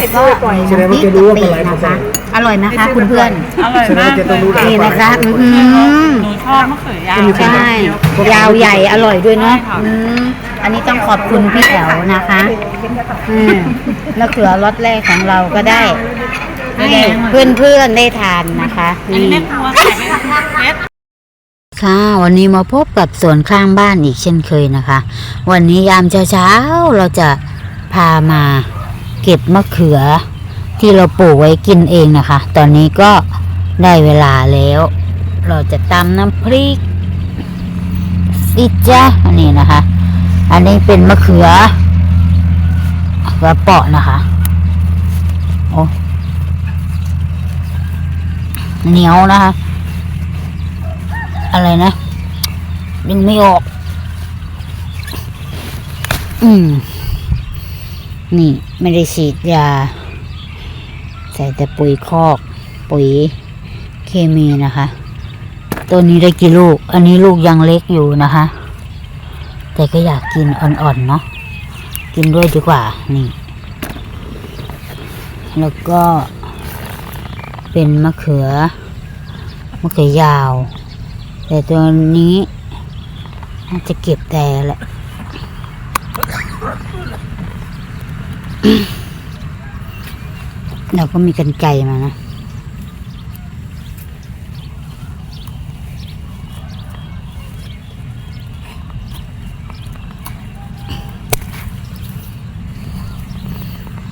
แล้วก็มีน้ำพริกกะปินะคะอร่อยนะคะคุณเพื่อน อร่อยมากเลยค่ะนี่นะคะอืม หนูชอบมะเขือยาวใช่ ยาวใหญ่อร่อยด้วยเนาะใช่ค่ะอืมอันนี้ต้องขอบคุณพี่แอ๋วนะคะอืมมะเขือรสแรกของเราก็ได้ให้เพื่อนๆได้ทานนะคะอันนี้นี่แม่ครัวใส่เป็นเม็ด ค่ะ วันนี้มาพบกับสวนข้างบ้านอีกเช่นเคยนะคะ วันนี้ยามเช้าๆเราจะพามาเก็บมะเขือที่เราปลูกไว้กินเองนะคะ ตอนนี้ก็ได้เวลาแล้ว เราจะตำน้ำพริกสิจ้ะอันนี้นะคะ อันนี้เป็นมะเขือกระเปาะนะคะ โอ้เหนียวนะคะ อะไรนะดึงไม่ออก อืม นี่ไม่ได้ฉีดยา ใส่แต่ปุ๋ยคอก ปุ๋ยเคมีนะคะ ตัวนี้ได้กี่ลูก อันนี้ลูกยังเล็กอยู่นะคะ แต่ก็อยากกินอ่อนๆเนาะกินด้วยดีกว่านี่ แล้วก็เป็นมะเขือมะเขือยาว แต่ตัวนี้น่าจะเก็บแต่แหละ เราก็มีกันไก่มานะ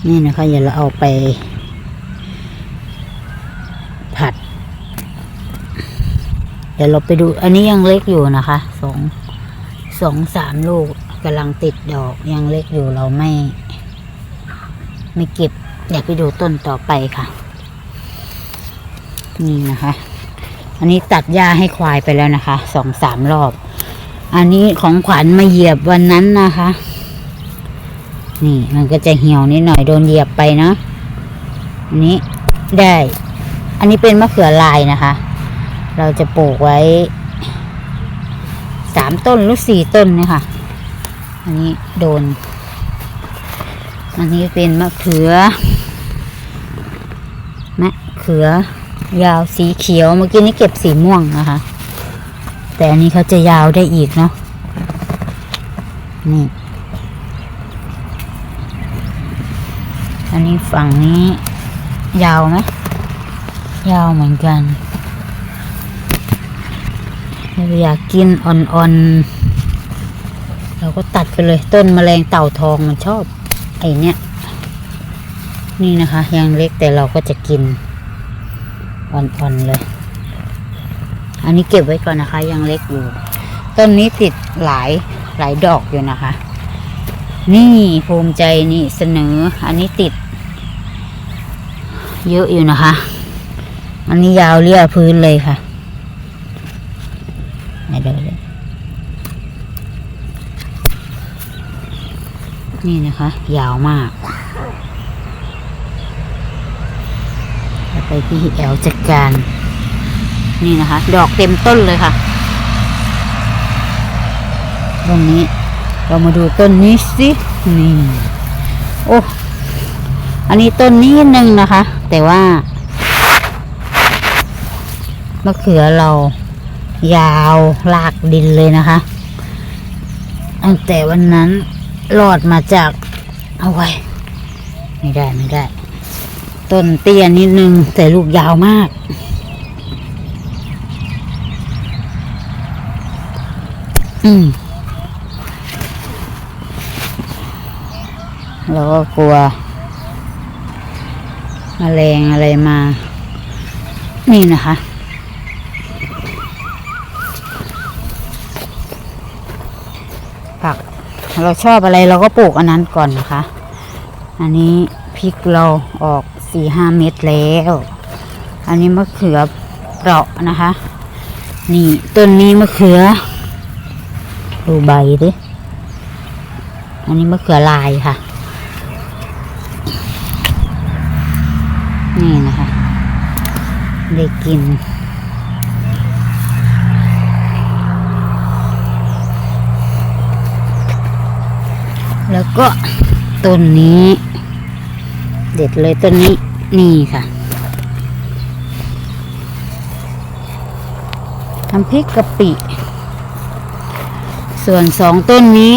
นี่นะคะอย่าเราเอาไป ผัด เดี๋ยวเราไปดู อันนี้ยังเล็กอยู่นะคะสองสองสามลูกกำลังติดดอกยังเล็กอยู่เราไม่ ไม่เก็บ อยากไปดูต้นต่อไปค่ะ นี่นะคะ อันนี้ตัดหญ้าให้ควายไปแล้วนะคะสองสามรอบ อันนี้ของขวัญมาเหยียบวันนั้นนะคะ นี่มันก็จะเหี่ยวนิดหน่อยโดนเหยียบไปเนาะอันนี้ได้ อันนี้เป็นมะเขือลายนะคะ เราจะปลูกไว้สามต้นหรือสี่ต้นเนะคะอันนี้โดน อันนี้เป็นมะเขือ เขือยาวสีเขียวเมื่อกี้นี้เก็บสีม่วงนะคะ แต่อันนี้เขาจะยาวได้อีกเนาะนี่ อันนี้ฝั่งนี้ ยาวไหมยาวเหมือนกันเราอยากกินอ่อนๆ เราก็ตัดไปเลยต้นมแมลงเต่าทองมันชอบ ไอเนี้ยนี่นะคะยังเล็กแต่เราก็จะกิน อ่อนๆเลย อันนี้เก็บไว้ก่อนนะคะ ยังเล็กอยู่ ต้นนี้ติดหลายหลายดอกอยู่นะคะ นี่ภูมิใจนี่เสนอ อันนี้ติด เยอะอยู่นะคะ อันนี้ยาวเลี่ยพื้นเลยค่ะไม่ได้เลยนี่นะคะ ยาวมากแล้ว ไปที่แอลจัดการ นี่นะคะ ดอกเต็มต้นเลยค่ะต้นนี้ เรามาดูต้นนี้สินี่โอ้อันนี้ต้นนี้หนึ่งนะคะ แต่ว่ามะเขือเรายาวลากดินเลยนะคะ ตั้งแต่วันนั้นรอดมาจาก เอาไว้ ไม่ได้ไม่ได้ ต้นเตี้ยนิดนึง แต่ลูกยาวมาก อืมเราก็กลัวมแมลงอะไรมา นี่นะคะ ผัก เราชอบอะไรเราก็ปลูกอันนั้นก่อนนะคะ อันนี้พริกเราออก สี่ห้าเม็ดแล้ว อันนี้มะเขือเปราะนะคะ นี่ต้นนี้มะเขือ ดูใบดิอันนี้มะเขือลายค่ะ นี่นะคะ ได้กินแล้วก็ต้นนี้ เด็ดเลยต้นนี้ นี่ค่ะทำพริกกะปิ ส่วนสองต้นนี้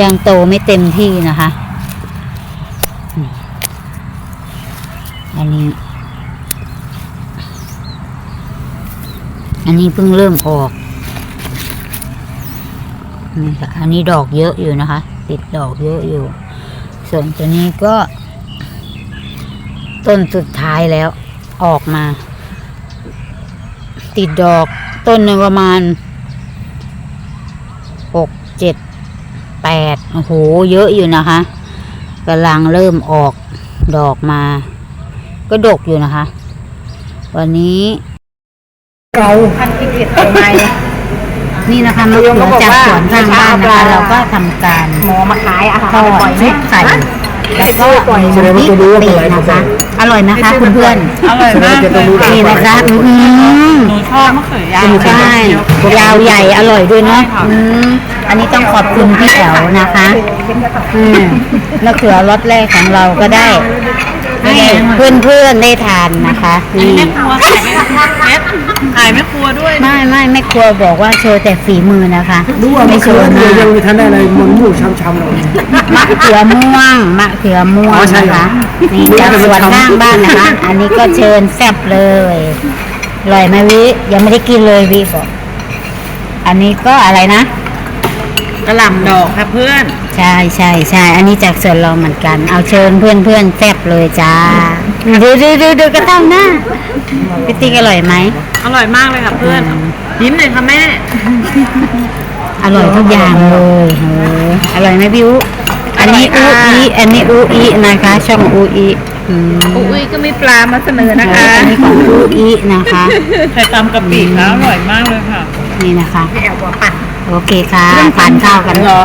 ยังโตไม่เต็มที่นะคะ อันนี้ อันนี้เพิ่งเริ่มออก นี่ค่ะ อันนี้ดอกเยอะอยู่นะคะ ติดดอกเยอะอยู่ ส่วนตัวนี้ก็ ต้นสุดท้ายแล้วออกมา ติดดอกต้นหนึงประมาณหกเจ็ดแปดโอ้โห เยอะอยู่นะคะกำลังเริ่มออกดอกมา ก็ดกอยู่นะคะ วันนี้ เราพันกิเกตตัวไม นี่นะคะมะเขือจากสวนข้างบ้านนะคะเราก็ทำการหมอมาขายอาหารทอดปล่อยไหมชุบไข่แล้วก็มีแสดงว่าน้ำพริกจะรู้ว่าปีเป็นอะไรนะคะ อร่อยนะคะคุณเพื่อนอร่อยมากแสดงว่าจะต้องรู้นี่นะคะอืม หนูชอบมะเขือยาวใช่ยาวใหญ่อร่อยด้วยเนาะอืมอันนี้ต้องขอบคุณพี่แอ๋วนะคะ อืมมะเขือรสแรกของเราก็ได้ ให้เพื่อนๆได้ทานนะคะอันนี้นี่แม่ครัวขายไหมเพชรขายแม่ครัวด้วยไม่ไม่ไม่ครัวบอกว่าโชว์แต่ฝีมือนะคะรู้ว่าไม่ไม่โชเคิว์นหเลน้ายยังไม่ทันได้อะไรมันมู่ช้ำๆเลย มะเขือม่วงมะเขือม่วงอ๋อใช่นะเหรอ คะนี่จากสวนข้างบ้านนะคะ อันนี้ก็เชิญแซ่บเลยอร่อยไหมวิยังไม่ได้กินเลยวิบอกอันนี้ก็อะไรนะ กระหล่ำดอกค่ะเพื่อนใช่ใช่ใช่อันนี้จากสวนเราเหมือนกัน เอาเชิญเพื่อนเพื่อนๆแซ่บเลยจ้าดูดูดูดูกระตั้งหน้าพี่ติ๊กอร่อยไหมอร่อยมากเลยค่ะเพื่อนยิ้มหน่อยค่ะแม่ อร่อยทุกอย่างเลยโหอร่อยไหมพี่อุอันนี้อูอีอันนี้อูอีนะคะ ช่องอูอีอืมอุ้ยก็มีปลามาเสนอนะคะอันนี้ของอูอีนะคะไข่ตำกะปิค่ะอร่อยมากเลยค่ะ นี่นะคะแอบว่าปั่น โอเคค่ะทานข้าวกันเหรอ